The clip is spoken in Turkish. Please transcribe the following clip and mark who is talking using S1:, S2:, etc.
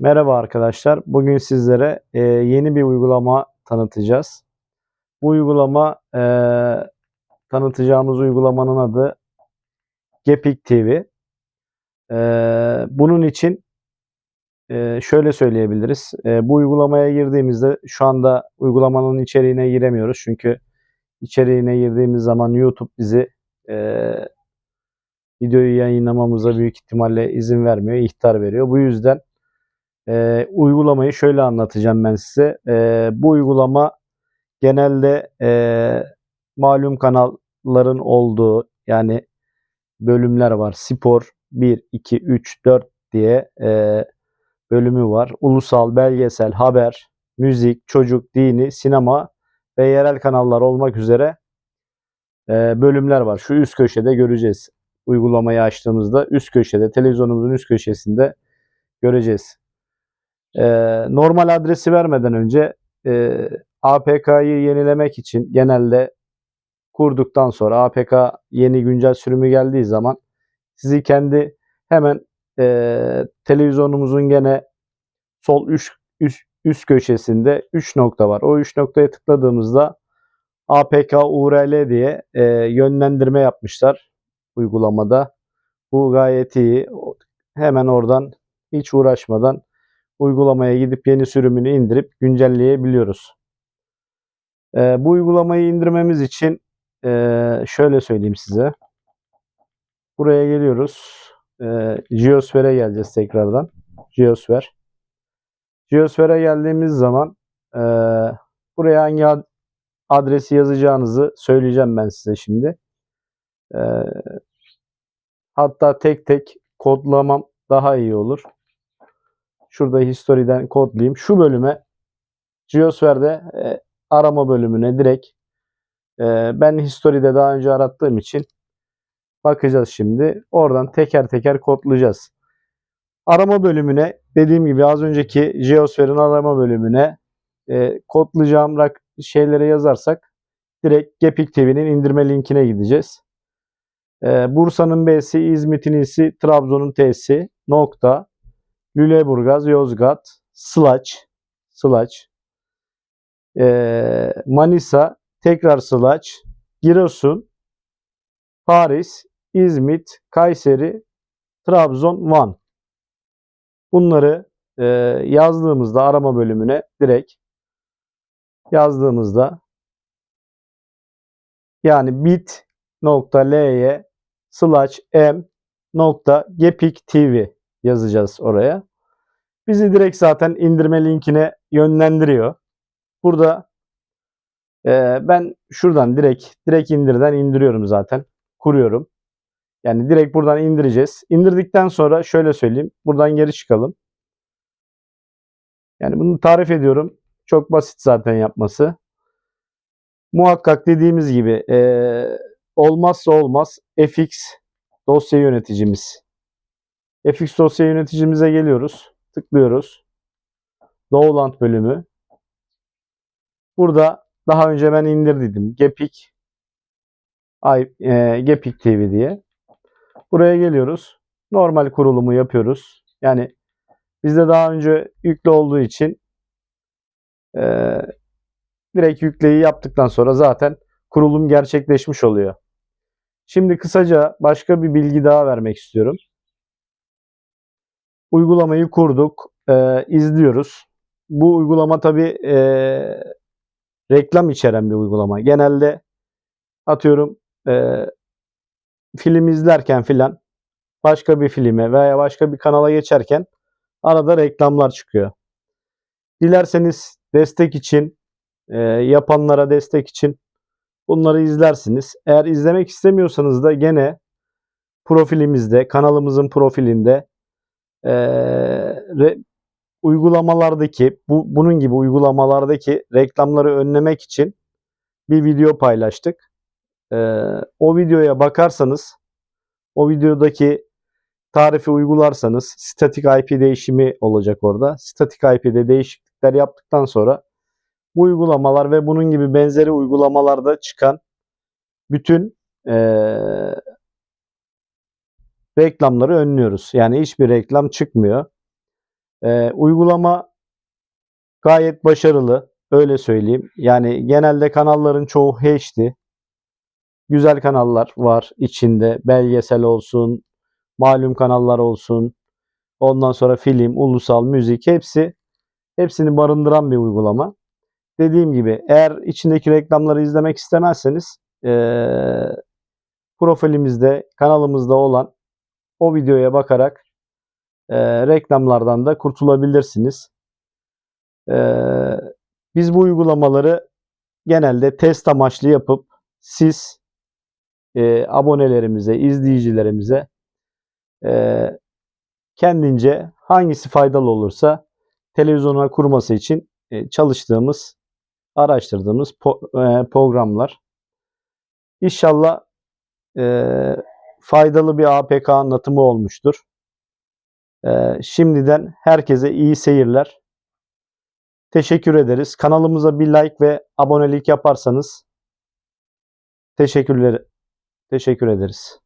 S1: Merhaba arkadaşlar. Bugün sizlere e, yeni bir uygulama tanıtacağız. Bu uygulama e, tanıtacağımız uygulamanın adı Gepik TV. E, bunun için e, şöyle söyleyebiliriz. E, bu uygulamaya girdiğimizde şu anda uygulamanın içeriğine giremiyoruz. Çünkü içeriğine girdiğimiz zaman YouTube bizi e, videoyu yayınlamamıza büyük ihtimalle izin vermiyor, ihtar veriyor. Bu yüzden e, uygulamayı şöyle anlatacağım ben size. E, bu uygulama genelde e, malum kanalların olduğu yani bölümler var. Spor 1, 2, 3, 4 diye e, bölümü var. Ulusal, belgesel, haber, müzik, çocuk, dini, sinema ve yerel kanallar olmak üzere e, bölümler var. Şu üst köşede göreceğiz. Uygulamayı açtığımızda üst köşede, televizyonumuzun üst köşesinde göreceğiz. Ee, normal adresi vermeden önce e, APK'yı yenilemek için genelde kurduktan sonra APK yeni güncel sürümü geldiği zaman sizi kendi hemen e, televizyonumuzun gene sol üst, üst, üst köşesinde 3 nokta var. O 3 noktaya tıkladığımızda APK URL diye e, yönlendirme yapmışlar uygulamada. Bu gayet iyi. Hemen oradan hiç uğraşmadan uygulamaya gidip yeni sürümünü indirip güncelleyebiliyoruz. Ee, bu uygulamayı indirmemiz için e, şöyle söyleyeyim size. Buraya geliyoruz. E, Geosfer'e geleceğiz tekrardan. Geosfer. Geosfer'e geldiğimiz zaman e, buraya hangi ad- adresi yazacağınızı söyleyeceğim ben size şimdi. E, hatta tek tek kodlamam daha iyi olur. Şurada history'den kodlayayım. Şu bölüme Geosfer'de e, arama bölümüne direkt e, ben history'de daha önce arattığım için bakacağız şimdi. Oradan teker teker kodlayacağız. Arama bölümüne dediğim gibi az önceki Geosfer'in arama bölümüne e, kodlayacağım rak şeylere yazarsak direkt Gepik TV'nin indirme linkine gideceğiz. E, Bursa'nın B'si, İzmit'in I'si, Trabzon'un T'si nokta Lüleburgaz, Yozgat, Sılaç, Sılaç, ee, Manisa, tekrar Sılaç, Giresun, Paris, İzmit, Kayseri, Trabzon, Van. Bunları e, yazdığımızda arama bölümüne direkt yazdığımızda yani bit.ly slash m yazacağız oraya. Bizi direkt zaten indirme linkine yönlendiriyor. Burada e, ben şuradan direkt direkt indirden indiriyorum zaten. Kuruyorum. Yani direkt buradan indireceğiz. İndirdikten sonra şöyle söyleyeyim. Buradan geri çıkalım. Yani bunu tarif ediyorum. Çok basit zaten yapması. Muhakkak dediğimiz gibi e, olmazsa olmaz FX dosya yöneticimiz. FX dosya yöneticimize geliyoruz. Tıklıyoruz. Lowland bölümü. Burada daha önce ben indirdiydim. Gepik ay, e, Gepik TV diye. Buraya geliyoruz. Normal kurulumu yapıyoruz. Yani bizde daha önce yüklü olduğu için e, direkt yükleyi yaptıktan sonra zaten kurulum gerçekleşmiş oluyor. Şimdi kısaca başka bir bilgi daha vermek istiyorum. Uygulamayı kurduk, e, izliyoruz. Bu uygulama tabi e, reklam içeren bir uygulama. Genelde atıyorum e, film izlerken filan başka bir filme veya başka bir kanala geçerken arada reklamlar çıkıyor. Dilerseniz destek için e, yapanlara destek için bunları izlersiniz. Eğer izlemek istemiyorsanız da gene profilimizde kanalımızın profilinde e, re, uygulamalardaki bu bunun gibi uygulamalardaki reklamları önlemek için bir video paylaştık. Ee, o videoya bakarsanız o videodaki tarifi uygularsanız statik IP değişimi olacak orada. Statik IP'de değişiklikler yaptıktan sonra bu uygulamalar ve bunun gibi benzeri uygulamalarda çıkan bütün ee, reklamları önlüyoruz. Yani hiçbir reklam çıkmıyor. Ee, uygulama gayet başarılı. Öyle söyleyeyim. Yani genelde kanalların çoğu HD. Güzel kanallar var içinde. Belgesel olsun, malum kanallar olsun. Ondan sonra film, ulusal müzik hepsi hepsini barındıran bir uygulama. Dediğim gibi eğer içindeki reklamları izlemek istemezseniz eee, profilimizde, kanalımızda olan o videoya bakarak eee, reklamlardan da kurtulabilirsiniz. Eee, biz bu uygulamaları genelde test amaçlı yapıp siz eee, abonelerimize, izleyicilerimize eee, kendince hangisi faydalı olursa televizyona kurması için e, çalıştığımız, araştırdığımız po- e, programlar. İnşallah e, faydalı bir APK anlatımı olmuştur. E, şimdiden herkese iyi seyirler. Teşekkür ederiz. Kanalımıza bir like ve abonelik yaparsanız teşekkürler teşekkür ederiz.